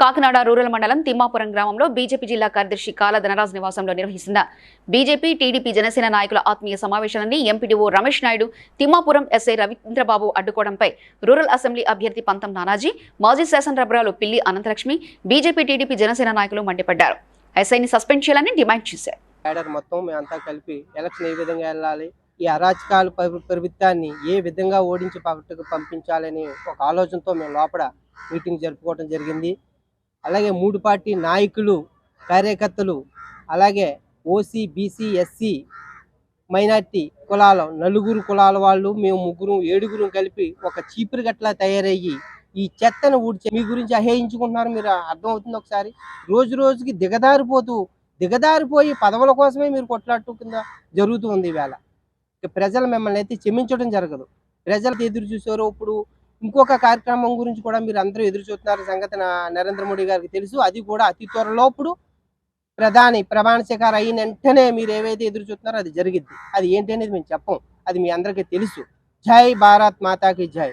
Kakinada rural మండలం తిమ్మాపురం గ్రామంలో BJP జిల్లా కార్యదర్శి కాల ధనరాజ్ నివాసంలో నిర్వహిస్తున్న బీజేపీ టీడీపీ జనసేన నాయకుల ఆత్మీయ సమావేశాన్ని ఎంపీడీఓ రమేష్ నాయుడు తిమ్మాపురం ఎస్ఐ రవీంద్రబాబు అడ్డుకోవడంపై రూరల్ అసెంబ్లీ అభ్యర్థి పంతం నానాజీ మాజీ శాసనసభ్యురాలు పిల్లి అనంతలక్ష్మి బీజేపీ టీడీపీ జనసేన నాయకులు మండిపడ్డారు. ఎస్ఐని సస్పెండ్ చేయాలని డిమాండ్ చేశారు. క్యాడర్ మొత్తం మేమంతా కలిపి ఎలక్షన్ ఏ విధంగా వెళ్ళాలి ఈ అరాచకాలు ప్రభుత్వాన్ని ఏ విధంగా ఓడించి పక్కకు పంపించాలని ఒక ఆలోచనతో మేము లోపల మీటింగ్ జరుపుకోవడం జరిగింది. అలాగే మూడు పార్టీ నాయకులు కార్యకర్తలు అలాగే ఓసీ బీసీ ఎస్సీ మైనార్టీ కులాల నలుగురు కులాల వాళ్ళు మేము ముగ్గురు ఏడుగురు కలిపి ఒక చీపురు గట్లా తయారయ్యి ఈ చెత్తను ఊడ్చే మీ గురించి అహేయించుకుంటున్నారు మీరు అర్థమవుతుంది ఒకసారి? రోజు రోజుకి దిగదారిపోతూ దిగదారిపోయి పదవుల కోసమే మీరు కొట్లాడుతూ కింద జరుగుతూ ఉంది ఈవేళ. ఇక ప్రజలు మిమ్మల్ని అయితే క్షమించడం జరగదు. ప్రజలు ఎదురు చూసారు ఇప్పుడు ఇంకొక కార్యక్రమం గురించి కూడా మీరు అందరూ ఎదురు చూస్తున్నారు. సంగతి నరేంద్ర మోడీ గారికి తెలుసు. అది కూడా అతి త్వరలోపుడు ప్రధాని ప్రమాణ శిఖర అయిన వెంటనే మీరు ఏవైతే ఎదురు చూస్తున్నారో అది జరిగిద్ది. అది ఏంటి అనేది మేము చెప్పం. అది మీ అందరికీ తెలుసు. జై భారత్ మాతాకి జై.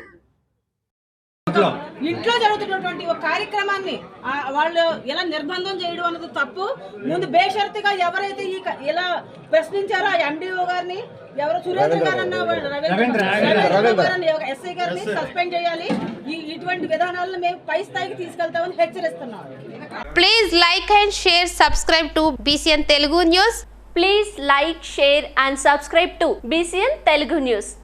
ఇంట్లో జరుగుతున్నటువంటి ఒక కార్యక్రమాన్ని వాళ్ళు ఎలా నిర్బంధం చేయడం అన్నది తప్పు. ముందు బేషరతుగా ఎవరైతే ఈ ఇలా ప్రశ్నించారో ఆ ఎండిఓ గారిని ఎవరు సురేంద్ర గారు. అన్న రవీంద్ర ఎస్ఐ గారిని సస్పెండ్ చేయాలి. ఈ ఇటువంటి విధానాలను మేము పై స్థాయికి తీసుకెళ్తామని హెచ్చరిస్తున్నాం. Please like and share, subscribe to BCN Telugu News. Please like, share and subscribe to BCN Telugu News.